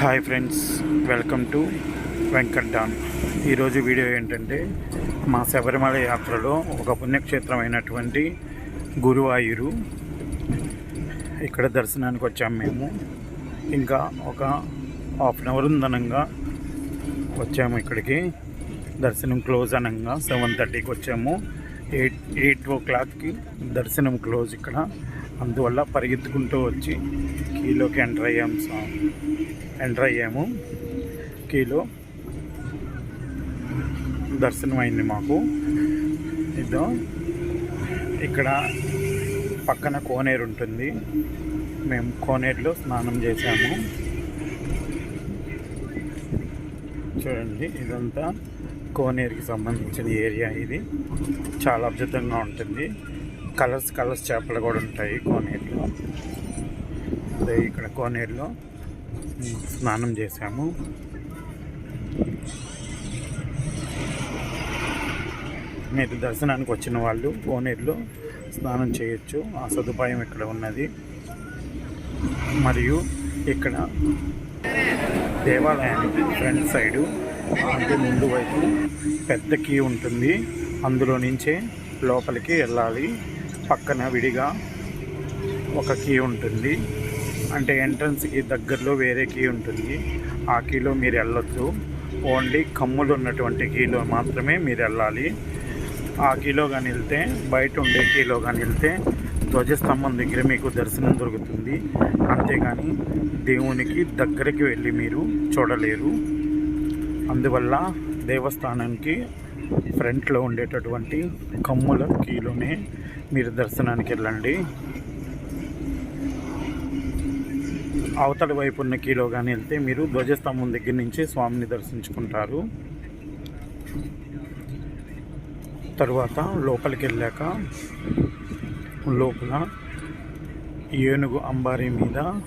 Hi friends welcome to Venkat Don ఈరోజు video ఏంటంటే మా శబరిమల యాత్రలో ఒక పుణ్యక్షేత్రం అయినటువంటి గురువాయూరు. ఇక్కడ దర్శనానికి వచ్చాము మేము. ఇంకా ఒక హాఫ్ అన్ అవర్ ఉందనంగా వచ్చాము ఇక్కడికి. దర్శనం క్లోజ్ అనగా సెవెన్ థర్టీకి వచ్చాము. ఎయిట్ ఎయిట్ ఓ క్లాక్కి దర్శనం క్లోజ్ ఇక్కడ. అందువల్ల పరిగెత్తుకుంటూ వచ్చి కీలోకి ఎంటర్ అయ్యాము ఎంటర్ అయ్యాము. కీలో దర్శనం అయింది మాకు. ఇదో ఇక్కడ పక్కన కోనేరు ఉంటుంది. మేము కోనేరులో స్నానం చేసాము చూడండి ఇదంతా కోనేరుకి సంబంధించిన ఏరియా ఇది. చాలా అద్భుతంగా ఉంటుంది. కలర్స్ కలర్స్ చేపలు కూడా ఉంటాయి కోనేరులో. అదే ఇక్కడ కోనేరులో స్నానం చేసాము మీరు దర్శనానికి వచ్చిన వాళ్ళు కోనేరులో స్నానం చేయొచ్చు. ఆ సదుపాయం ఇక్కడ ఉన్నది. మరియు ఇక్కడ దేవాలయానికి ఫ్రంట్ సైడు అంటే ముందు వైపు పెద్ద కీ ఉంటుంది. అందులో నుంచే లోపలికి వెళ్ళాలి. పక్కన విడిగా ఒక కీ ఉంటుంది. అంటే ఎంట్రన్స్కి దగ్గరలో వేరే కీ ఉంటుంది. ఆ కీలో మీరు వెళ్ళొచ్చు. ఓన్లీ కమ్ములు ఉన్నటువంటి కీలో మాత్రమే మీరు వెళ్ళాలి. ఆ కీలో కానీ వెళ్తే బయట ఉండే కీలో కానీ వెళ్తే ధ్వజస్తంభం దగ్గర మీకు దర్శనం దొరుకుతుంది. అంతేగాని దేవునికి దగ్గరికి వెళ్ళి మీరు చూడలేరు. అందువల్ల దేవస్థానానికి ఫ్రంట్లో ఉండేటటువంటి కమ్ముల కీలోనే మీరు దర్శనానికి వెళ్ళండి. అవతల వైపు ఉన్న కీలో కానీ వెళ్తే మీరు ధ్వజస్తంభం దగ్గర నుంచి స్వామిని దర్శించుకుంటారు. తరువాత లోపలికి వెళ్ళాక లోపల ఏనుగు అంబారీ మీద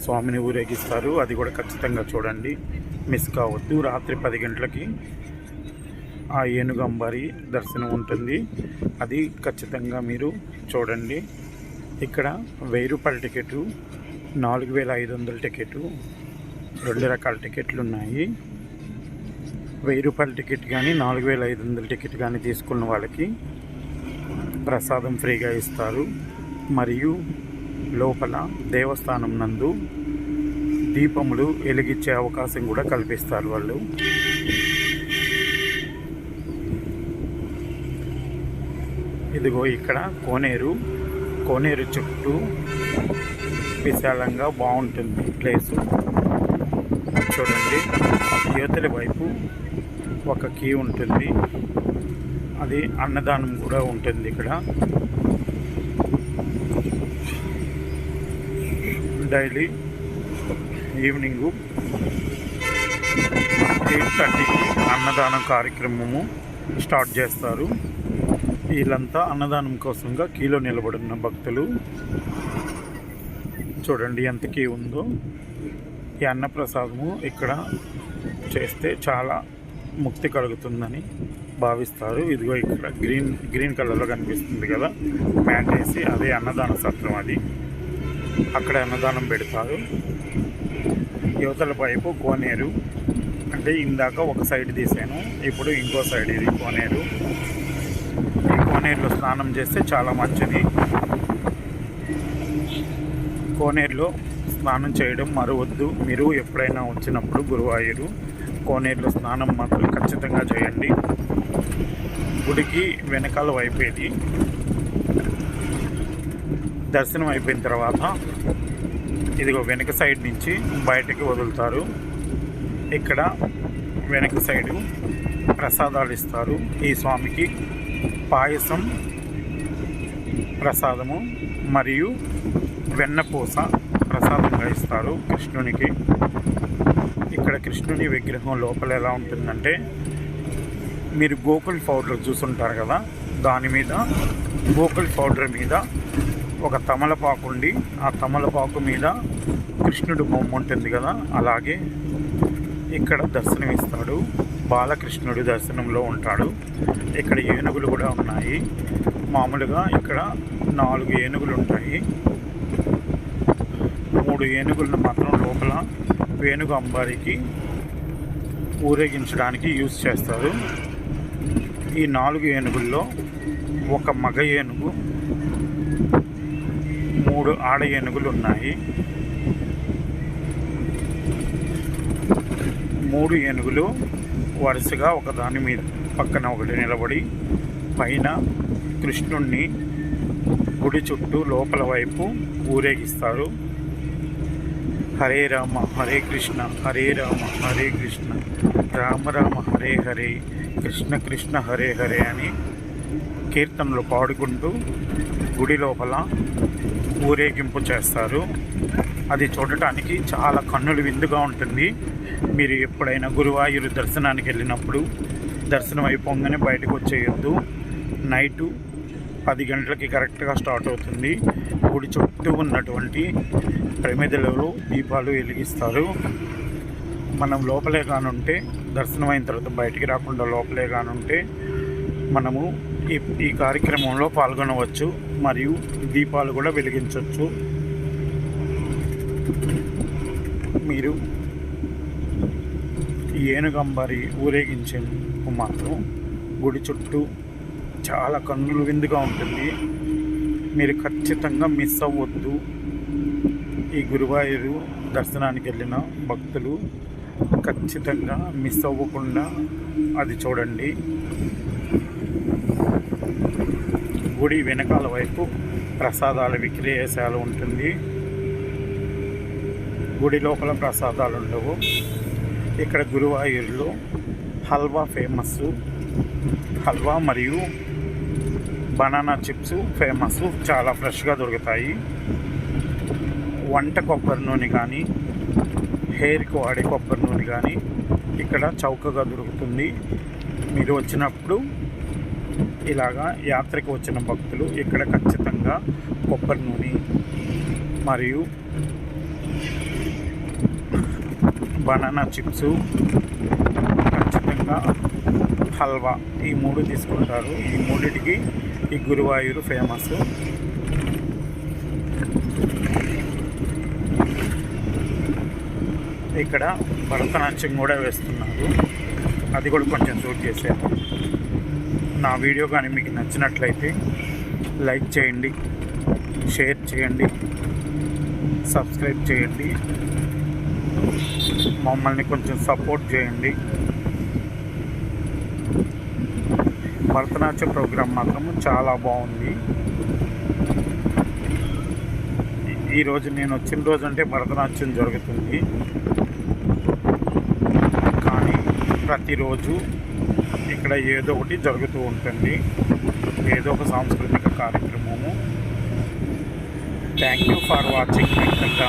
స్వామిని ఊరేగిస్తారు. అది కూడా ఖచ్చితంగా చూడండి. మిస్ కావద్దు. రాత్రి పది గంటలకి ఆ ఏనుగు అంబారి దర్శనం ఉంటుంది. అది ఖచ్చితంగా మీరు చూడండి. ఇక్కడ వెయ్యి రూపాయల టికెట్ నాలుగు వేల ఐదు వందల టికెట్ రెండు రకాల టికెట్లు ఉన్నాయి. వెయ్యి రూపాయల టికెట్ కానీ నాలుగు వేల ఐదు వందల టికెట్ కానీ తీసుకున్న వాళ్ళకి ప్రసాదం ఫ్రీగా ఇస్తారు. మరియు లోపల దేవస్థానం నందు దీపములు వెలిగించే అవకాశం కూడా కల్పిస్తారు వాళ్ళు. ఇదిగో ఇక్కడ కోనేరు కోనేరు చుట్టూ విశాలంగా బాగుంటుంది ప్లేసు. చూడండి యువతల వైపు ఒక కీ ఉంటుంది. అది అన్నదానం కూడా ఉంటుంది ఇక్కడ. డైలీ ఈవినింగు ఎయిట్ థర్టీకి అన్నదానం కార్యక్రమము స్టార్ట్ చేస్తారు. వీళ్ళంతా అన్నదానం కోసంగా కీలో నిలబడిన భక్తులు. చూడండి ఎంత కీ ఉందో. ఈ అన్నప్రసాదము ఇక్కడ చేస్తే చాలా ముక్తి కలుగుతుందని భావిస్తారు. ఇదిగో ఇక్కడ గ్రీన్ గ్రీన్ కలర్లో కనిపిస్తుంది కదా. మ్యాట్ వేసి అదే అన్నదాన సత్రం అది. అక్కడ అన్నదానం పెడతారు. యువతల వైపు కోనేరు. అంటే ఇందాక ఒక సైడ్ తీసాను ఇప్పుడు ఇంకో సైడ్ ఇది కోనేరు. కోనేరులో స్నానం చేస్తే చాలా మంచిది. కోనేరులో స్నానం చేయడం మరవద్దు. మీరు ఎప్పుడైనా వచ్చినప్పుడు గురువాయూరు కోనేరులో స్నానం మాత్రం ఖచ్చితంగా చేయండి. గుడికి వెనకాల వైపు ఇది దర్శనం అయిపోయిన తర్వాత ఇదిగో వెనక సైడ్ నుంచి బయటకు వదులుతారు. ఇక్కడ వెనక సైడు ప్రసాదాలు ఇస్తారు ఈ స్వామికి. పాయసం ప్రసాదము మరియు వెన్నపూస ప్రసాదంగా ఇస్తారు కృష్ణునికి. ఇక్కడ కృష్ణుని విగ్రహం లోపల ఎలా ఉంటుందంటే మీరు గోకుల్ పౌడర్ చూసుంటారు కదా దాని మీద గోకుల్ పౌడర్ మీద ఒక తమలపాకు ఉండి ఆ తమలపాకు మీద కృష్ణుడు బొమ్మ ఉంటుంది కదా అలాగే ఇక్కడ దర్శనమిస్తాడు. బాలకృష్ణుడు దర్శనంలో ఉంటాడు. ఇక్కడ ఏనుగులు కూడా ఉన్నాయి. మామూలుగా ఇక్కడ నాలుగు ఏనుగులు ఉంటాయి. మూడు ఏనుగులను మాత్రం లోపల వేణుగు అంబారికి ఊరేగించడానికి యూజ్ చేస్తారు. ఈ నాలుగు ఏనుగుల్లో ఒక మగ ఏనుగు మూడు ఆడ ఏనుగులు ఉన్నాయి. మూడు ఏనుగులు వరుసగా ఒకదాని మీద పక్కన ఒకటి నిలబడి పైన కృష్ణుణ్ణి గుడి చుట్టూ లోపల వైపు ఊరేగిస్తారు. హరే రామ హరే కృష్ణ హరే రామ హరే కృష్ణ రామ రామ హరే హరే కృష్ణ కృష్ణ హరే హరే అని కీర్తనలు పాడుకుంటూ గుడి లోపల ఊరేగింపు చేస్తారు. అది చూడటానికి చాలా కన్నులు విందుగా ఉంటుంది. మీరు ఎప్పుడైనా గురువాయూరు దర్శనానికి వెళ్ళినప్పుడు దర్శనం అయిపోగానే బయటకు వచ్చేయొద్దు. నైటు పది గంటలకి కరెక్ట్గా స్టార్ట్ అవుతుంది. గుడి చుట్టూ ఉన్నటువంటి ప్రమిదలలో దీపాలు వెలిగిస్తారు. మనం లోపలే కానుంటే దర్శనం అయిన తర్వాత బయటికి రాకుండా లోపలే కానుంటే మనము ఈ ఈ కార్యక్రమంలో పాల్గొనవచ్చు మరియు దీపాలు కూడా వెలిగించవచ్చు. మీరు ఈ ఏనుగంబారి ఊరేగించేందుకు మాత్రం గుడి చుట్టూ చాలా కన్నులు విందుగా ఉంటుంది. మీరు ఖచ్చితంగా మిస్ అవ్వద్దు. ఈ గురువాయూరు దర్శనానికి వెళ్ళిన భక్తులు ఖచ్చితంగా మిస్ అవ్వకుండా అది చూడండి. గుడి వెనకాల వైపు ప్రసాదాల విక్రయశాల ఉంటుంది. గుడి లోపల ప్రసాదాలు ఉండవు. ఇక్కడ గురువాయూరులో హల్వా ఫేమస్ హల్వా మరియు బనానా చిప్స్ ఫేమస్ చాలా ఫ్రెష్గా దొరుకుతాయి. వంట కొబ్బరి నూనె కానీ హెయిర్కి వాడే కొబ్బరి నూనె కానీ ఇక్కడ చౌకగా దొరుకుతుంది. మీరు వచ్చినప్పుడు ఇలాగా యాత్రకు వచ్చిన భక్తులు ఇక్కడ ఖచ్చితంగా కొబ్బరి నూనె మరియు బనానా చిప్స్ ఖచ్చితంగా హల్వా ఈ మూడు తీసుకుంటారు. ఈ మూడింటికి ఈ గురువాయూరు ఫేమస్ ఇక్కడ భరతనాట్యం కూడా వేస్తున్నారు. అది కూడా కొంచెం షూట్ చేశారు నా వీడియో కానీ మీకు నచ్చినట్లయితే లైక్ చేయండి షేర్ చేయండి సబ్స్క్రైబ్ చేయండి మమ్మల్ని కొంచెం సపోర్ట్ చేయండి. భరతనాట్య ప్రోగ్రాం మాత్రం చాలా బాగుంది. ఈరోజు నేను వచ్చిన రోజు అంటే భరతనాట్యం జరుగుతుంది. కానీ ప్రతిరోజు ఇక్కడ ఏదో ఒకటి జరుగుతూ ఉంటుంది. ఏదో ఒక సాంస్కృతిక కార్యక్రమము. Thank you for watching Venkata